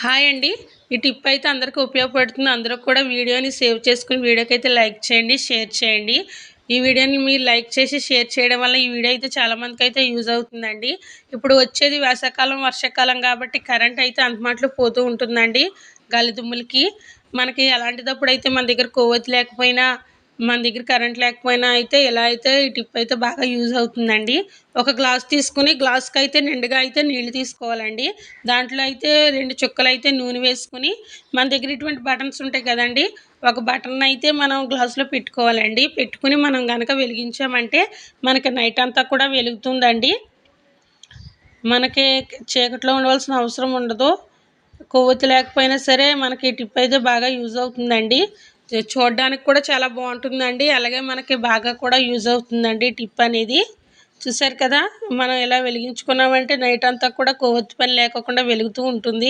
Hi అండి. ఈ tip అయితే అందరికీ ఉపయోగపడుతుంది. అందరూ కూడా వీడియోని సేవ్ చేసుకుని వీడియోకి అయితే లైక్ చేయండి షేర్ చేయండి. ఈ వీడియోని మీరు లైక్ చేసి షేర్ చేయడం వల్ల ఈ వీడియో అయితే చాలామందికి అయితే యూజ్ అవుతుందండి. ఇప్పుడు వచ్చేది వేసవకాలం వర్షాకాలం కాబట్టి కరెంట్ అయితే అంతమాటలు పోతూ ఉంటుందండి గలిదుమ్ములకి మనకి అలాంటిదప్పుడు అయితే మన దగ్గర కొవ్వొత్తి లేకపోయినా మన దగ్గర కరెంట్ లేకపోయినా అయితే ఇలా అయితే ఈ టిప్ అయితే బాగా యూజ్ అవుతుందండి. ఒక గ్లాస్ తీసుకుని గ్లాస్కి అయితే నిండుగా అయితే నీళ్ళు తీసుకోవాలండి. దాంట్లో అయితే రెండు చుక్కలు అయితే నూనె వేసుకుని మన దగ్గర ఇటువంటి బటన్స్ ఉంటాయి కదండి ఒక బటన్ అయితే మనం గ్లాసులో పెట్టుకోవాలండి. పెట్టుకుని మనం కనుక వెలిగించామంటే మనకి నైట్ అంతా కూడా వెలుగుతుందండి. మనకి చీకట్లో ఉండవలసిన అవసరం ఉండదు. కొవ్వొత్తి లేకపోయినా సరే మనకి టిప్ అయితే బాగా యూజ్ అవుతుందండి. చూడడానికి కూడా చాలా బాగుంటుందండి. అలాగే మనకి బాగా కూడా యూజ్ అవుతుందండి టిప్ అనేది. చూసారు కదా మనం ఇలా వెలిగించుకున్నామంటే నైట్ అంతా కూడా కొవ్వొత్తి పని లేకుండా వెలుగుతూ ఉంటుంది.